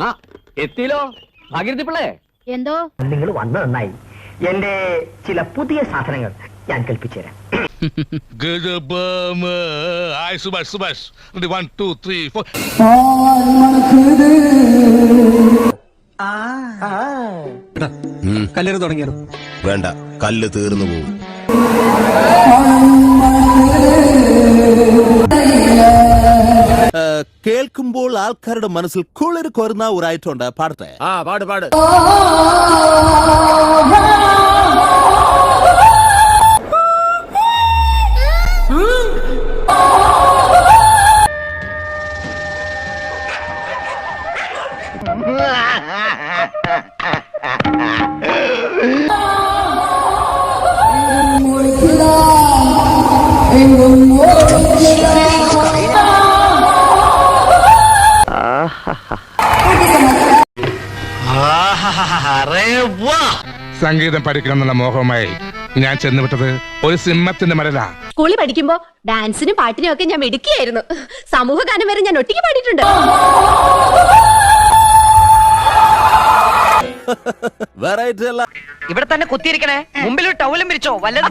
ആ എത്തിയല്ലോ? ഭാഗീരഥി പിള്ളേ. എന്തോ? നിങ്ങൾ വന്ന നന്നായി. എന്റെ ചില പുതിയ സാധനങ്ങൾ ഞാൻ കൽപ്പിച്ചുതരാം കല്ലറ് തുടങ്ങിയത് വേണ്ട കല്ല് തീർന്നു പോകും. കേൾക്കുമ്പോൾ ആൾക്കാരുടെ മനസ്സിൽ കുളിർ കൊരുന്ന ഒരായിട്ടുണ്ട് പാടട്ടെ ആ പാട് പാട് സംഗീതം പഠിക്കണം മോഹമായി ഞാൻ ചെന്നുവിട്ടത് ഒരു സിംഹത്തിന്റെ മരലാ. സ്കൂളിൽ പഠിക്കുമ്പോ ഡാൻസിനും പാട്ടിനും ഒക്കെ ഞാൻ മിടുക്കിയായിരുന്നു. സമൂഹ ഗാനം വരെ ഞാൻ ഒറ്റയ്ക്ക് പാടിയിട്ടുണ്ട്. ഇവിടെ തന്നെ കുത്തിയിരിക്കണേ. മുമ്പിൽ ഒരു ടൗലും പിരിച്ചോ വല്ലതും